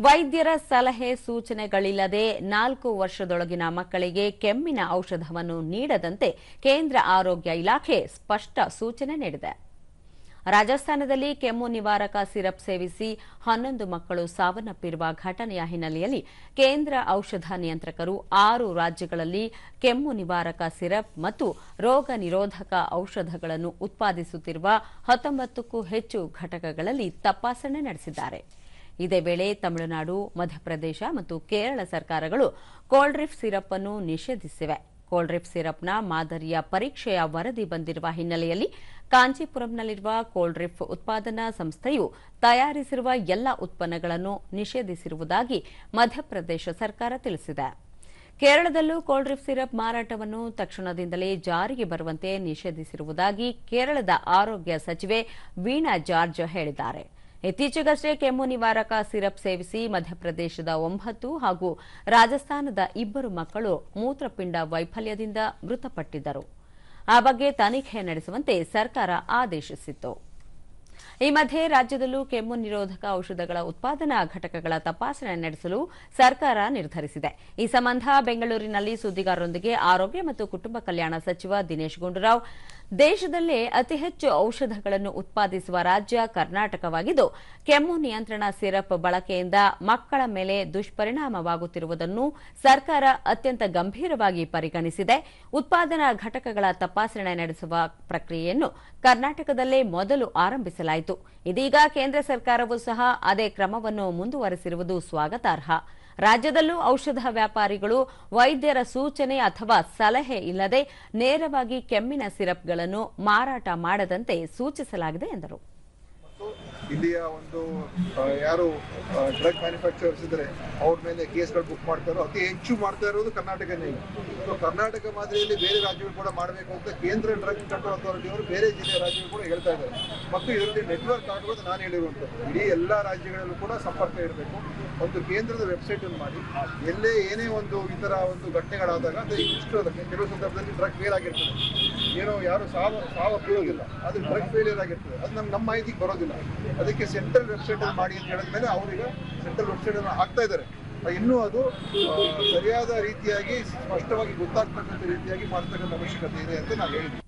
ವೈದ್ಯರ ಸಲಹೆ ಸೂಚನೆಗಳಿಲ್ಲದೆ ನಾಲ್ಕು ವರ್ಷದೊಳಗಿನ ಮಕ್ಕಳಿಗೆ ಕೆಮ್ಮಿನ ಔಷಧವನ್ನು ನೀಡದಂತೆ ಕೇಂದ್ರ ಆರೋಗ್ಯ ಇಲಾಖೆ ಸ್ಪಷ್ಟ ಸೂಚನೆ ನೀಡಿದೆ. ರಾಜಸ್ಥಾನದಲ್ಲಿ ಕೆಮ್ಮು ನಿವಾರಕ ಸಿರಪ್ ಸೇವಿಸಿ ಹನ್ನೊಂದು ಮಕ್ಕಳು ಸಾವನ್ನಪ್ಪಿರುವ ಘಟನೆಯ ಹಿನ್ನೆಲೆಯಲ್ಲಿ ಕೇಂದ್ರ ಔಷಧ ನಿಯಂತ್ರಕರು ಆರು ರಾಜ್ಯಗಳಲ್ಲಿ ಕೆಮ್ಮು ನಿವಾರಕ ಸಿರಪ್ ಮತ್ತು ರೋಗ ನಿರೋಧಕ ಔಷಧಗಳನ್ನು ಉತ್ಪಾದಿಸುತ್ತಿರುವ ಹತ್ತೊಂಬತ್ತಕ್ಕೂ ಹೆಚ್ಚು ಘಟಕಗಳಲ್ಲಿ ತಪಾಸಣೆ ನಡೆಸಿದ್ದಾರೆ. ಇದೇ ವೇಳೆ ತಮಿಳುನಾಡು, ಮಧ್ಯಪ್ರದೇಶ ಮತ್ತು ಕೇರಳ ಸರ್ಕಾರಗಳು ಕೋಲ್ಡ್ರಿಫ್ ಸಿರಪ್ ಅನ್ನು ನಿಷೇಧಿಸಿವೆ. ಕೋಲ್ಡ್ರಿಫ್ ಸಿರಪ್ನ ಮಾದರಿಯ ಪರೀಕ್ಷೆಯ ವರದಿ ಬಂದಿರುವ ಹಿನ್ನೆಲೆಯಲ್ಲಿ ಕಾಂಚೀಪುರಂನಲ್ಲಿರುವ ಕೋಲ್ಡ್ರಿಫ್ ಉತ್ಪಾದನಾ ಸಂಸ್ಥೆಯು ತಯಾರಿಸಿರುವ ಎಲ್ಲ ಉತ್ಪನ್ನಗಳನ್ನು ನಿಷೇಧಿಸಿರುವುದಾಗಿ ಮಧ್ಯಪ್ರದೇಶ ಸರ್ಕಾರ ತಿಳಿಸಿದೆ. ಕೇರಳದಲ್ಲೂ ಕೋಲ್ಡ್ರಿಫ್ ಸಿರಪ್ ಮಾರಾಟವನ್ನು ತಕ್ಷಣದಿಂದಲೇ ಜಾರಿಗೆ ಬರುವಂತೆ ನಿಷೇಧಿಸಿರುವುದಾಗಿ ಕೇರಳದ ಆರೋಗ್ಯ ಸಚಿವೆ ವೀಣಾ ಜಾರ್ಜ್ ಹೇಳಿದ್ದಾರೆ. ಇತ್ತೀಚೆಗಷ್ಟೇ ಕೆಮ್ಮು ನಿವಾರಕ ಸಿರಪ್ ಸೇವಿಸಿ ಮಧ್ಯಪ್ರದೇಶದ ಒಂಬತ್ತು ಹಾಗೂ ರಾಜಸ್ಥಾನದ ಇಬ್ಬರು ಮಕ್ಕಳು ಮೂತ್ರಪಿಂಡ ವೈಫಲ್ಯದಿಂದ ಮೃತಪಟ್ಟಿದ್ದರು. ಆ ಬಗ್ಗೆ ತನಿಖೆ ನಡೆಸುವಂತೆ ಸರ್ಕಾರ ಆದೇಶಿಸಿತ್ತು. ಈ ಮಧ್ಯೆ ರಾಜ್ಯದಲ್ಲೂ ಕೆಮ್ಮು ನಿರೋಧಕ ಔಷಧಗಳ ಉತ್ಪಾದನಾ ಘಟಕಗಳ ತಪಾಸಣೆ ನಡೆಸಲು ಸರ್ಕಾರ ನಿರ್ಧರಿಸಿದೆ. ಈ ಸಂಬಂಧ ಬೆಂಗಳೂರಿನಲ್ಲಿ ಸುದ್ದಿಗಾರರೊಂದಿಗೆ ಆರೋಗ್ಯ ಮತ್ತು ಕುಟುಂಬ ಕಲ್ಯಾಣ ಸಚಿವ ದಿನೇಶ್ ಗುಂಡೂರಾವ್, ದೇಶದಲ್ಲೇ ಅತಿ ಹೆಚ್ಚು ಔಷಧಗಳನ್ನು ಉತ್ಪಾದಿಸುವ ರಾಜ್ಯ ಕರ್ನಾಟಕವಾಗಿದ್ದು, ಕೆಮ್ಮು ನಿಯಂತ್ರಣ ಸಿರಪ್ ಬಳಕೆಯಿಂದ ಮಕ್ಕಳ ಮೇಲೆ ದುಷ್ಪರಿಣಾಮವಾಗುತ್ತಿರುವುದನ್ನು ಸರ್ಕಾರ ಅತ್ಯಂತ ಗಂಭೀರವಾಗಿ ಪರಿಗಣಿಸಿದೆ. ಉತ್ಪಾದನಾ ಘಟಕಗಳ ತಪಾಸಣೆ ನಡೆಸುವ ಪ್ರಕ್ರಿಯೆಯನ್ನು ಕರ್ನಾಟಕದಲ್ಲೇ ಮೊದಲು ಆರಂಭಿಸಲಾಯಿತು. ಇದೀಗ ಕೇಂದ್ರ ಸರ್ಕಾರವೂ ಸಹ ಅದೇ ಕ್ರಮವನ್ನು ಮುಂದುವರೆಸಿರುವುದು ಸ್ವಾಗತಾರ್ಹ. ರಾಜ್ಯದಲ್ಲೂ ಔಷಧ ವ್ಯಾಪಾರಿಗಳು, ವೈದ್ಯರ ಸೂಚನೆ ಅಥವಾ ಸಲಹೆ ಇಲ್ಲದೆ ನೇರವಾಗಿ ಕೆಮ್ಮಿನ ಸಿರಪ್ಗಳನ್ನು ಮಾರಾಟ ಮಾಡದಂತೆ ಸೂಚಿಸಲಾಗಿದೆ ಎಂದರು. ಇಲ್ಲಿಯ ಒಂದು ಯಾರು ಡ್ರಗ್ ಮ್ಯಾನುಫ್ಯಾಕ್ಚರರ್ಸ್ ಇದ್ದಾರೆ ಅವ್ರ ಮೇಲೆ ಕೇಸ್ಗಳು ಬುಕ್ ಮಾಡ್ತಾರೋ, ಅತಿ ಹೆಚ್ಚು ಮಾಡ್ತಾ ಇರೋದು ಕರ್ನಾಟಕನೇ. ಸೊ ಕರ್ನಾಟಕ ಮಾದರಿಯಲ್ಲಿ ಬೇರೆ ರಾಜ್ಯಗಳು ಕೂಡ ಮಾಡಬೇಕು ಅಂತ ಕೇಂದ್ರ ಡ್ರಗ್ ಕಂಟ್ರೋಲ್ ಅಥಾರಿಟಿ ಅವರು ಬೇರೆ ಜಿಲ್ಲೆಯ ರಾಜ್ಯಗಳು ಕೂಡ ಹೇಳ್ತಾ ಇದ್ದಾರೆ. ಮತ್ತು ಇದರಲ್ಲಿ ನೆಟ್ವರ್ಕ್ ಆಗುವುದು ನಾನು ಹೇಳಿರುವಂಥದ್ದು. ಇಡೀ ಎಲ್ಲ ರಾಜ್ಯಗಳಲ್ಲೂ ಕೂಡ ಸಂಪರ್ಕ ಇರಬೇಕು. ಒಂದು ಕೇಂದ್ರದ ವೆಬ್ಸೈಟ್ ಅನ್ನು ಮಾಡಿ. ಎಲ್ಲೇ ಏನೇ ಒಂದು ಥರ ಒಂದು ಘಟನೆಗಳಾದಾಗ ಅದು ಇಷ್ಟು ಅದಕ್ಕೆ ಕೆಲವು ಸಂದರ್ಭದಲ್ಲಿ ಡ್ರಗ್ ಫೇಲ್ ಆಗಿರ್ತದೆ. ಏನೋ ಯಾರು ಸಾವ ಕೇಳೋದಿಲ್ಲ ಅದು ಡ್ರಗ್ ಫೇಲಿಯರ್ ಆಗಿರ್ತದೆ. ಅದು ನಮ್ಗೆ ನಮ್ಮ ಮಾಹಿತಿಗೆ ಬರೋದಿಲ್ಲ. ಅದಕ್ಕೆ ಸೆಂಟ್ರಲ್ ವೆಬ್ಸೈಟ್ ಅಲ್ಲಿ ಮಾಡಿ ಅಂತ ಹೇಳಿದ ಮೇಲೆ ಅವರೀಗ ಸೆಂಟ್ರಲ್ ವೆಬ್ಸೈಟ್ ಅನ್ನು ಹಾಕ್ತಾ ಇದ್ದಾರೆ. ಇನ್ನೂ ಅದು ಸರಿಯಾದ ರೀತಿಯಾಗಿ ಸ್ಪಷ್ಟವಾಗಿ ಗೊತ್ತಾಗ್ತಕ್ಕಂಥ ರೀತಿಯಾಗಿ ಮಾಡ್ತಕ್ಕಂಥ ಅವಶ್ಯಕತೆ ಇದೆ ಅಂತ ನಾನು ಹೇಳಿದ್ದೀನಿ